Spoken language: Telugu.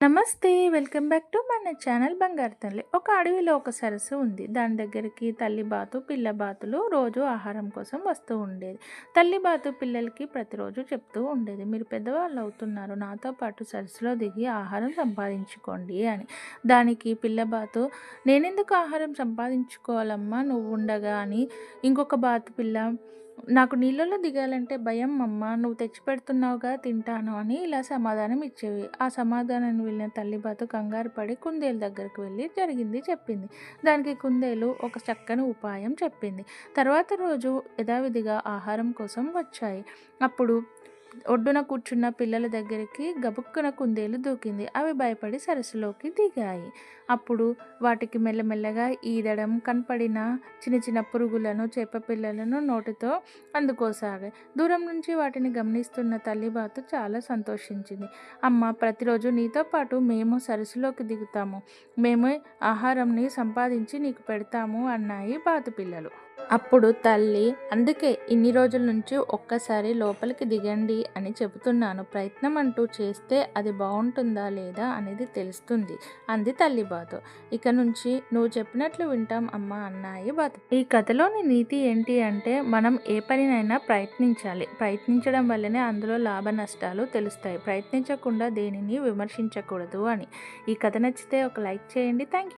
నమస్తే వెల్కమ్ బ్యాక్ టు మన ఛానల్ బంగారు తల్లి. ఒక అడవిలో ఒక సరస్సు ఉంది. దాని దగ్గరికి తల్లి బాతు పిల్ల బాతులు రోజు ఆహారం కోసం వస్తూ ఉండేది. తల్లి బాతు పిల్లలకి ప్రతిరోజు చెప్తూ ఉండేది మీరు పెద్దవాళ్ళు అవుతున్నారు నాతో పాటు సరస్సులో దిగి ఆహారం సంపాదించుకోండి అని. దానికి పిల్ల బాతు నేనెందుకు ఆహారం సంపాదించుకోవాలమ్మా నువ్వు ఉండగా అని. ఇంకొక బాతు పిల్ల నాకు నీళ్ళలో దిగాలంటే భయం అమ్మ. నువ్వు తెచ్చిపెడుతున్నావుగా తింటాను అని ఇలా సమాధానం ఇచ్చేవి. ఆ సమాధానాన్ని వెళ్ళిన తల్లి బాతు కంగారు పడి కుందేలు దగ్గరకు వెళ్ళి జరిగింది చెప్పింది. దానికి కుందేలు ఒక చక్కని ఉపాయం చెప్పింది. తర్వాత రోజు యథావిధిగా ఆహారం కోసం వచ్చాయి. అప్పుడు ఒడ్డున కూర్చున్న పిల్లల దగ్గరికి గబుక్కున కుందేలు దూకింది. అవి భయపడి సరస్సులోకి దిగాయి. అప్పుడు వాటికి మెల్లమెల్లగా ఈదడం కనపడిన చిన్న చిన్న పురుగులను చేప పిల్లలను నోటితో అందుకోసాగాయి. దూరం నుంచి వాటిని గమనిస్తున్న తల్లి బాతు చాలా సంతోషించింది. అమ్మ ప్రతిరోజు నీతో పాటు మేము సరస్సులోకి దిగుతాము. మేమే ఆహారంని సంపాదించి నీకు పెడతాము అన్నాయి బాతు పిల్లలు. అప్పుడు తల్లి అందుకే ఇన్ని రోజుల నుంచి ఒక్కసారి లోపలికి దిగండి అని చెబుతున్నాను. ప్రయత్నం అంటూ చేస్తే అది బాగుంటుందా లేదా అనేది తెలుస్తుంది అంది తల్లి బాతు ఇక నుంచి నువ్వు చెప్పినట్లు వింటాం అమ్మ అన్నాయి బాత ఈ కథలోని నీతి ఏంటి అంటే మనం ఏ పనినైనా ప్రయత్నించాలి. ప్రయత్నించడం వల్లనే అందులో లాభ నష్టాలు తెలుస్తాయి. ప్రయత్నించకుండా దేనిని విమర్శించకూడదు అని. ఈ కథ నచ్చితే ఒక లైక్ చేయండి. Thank you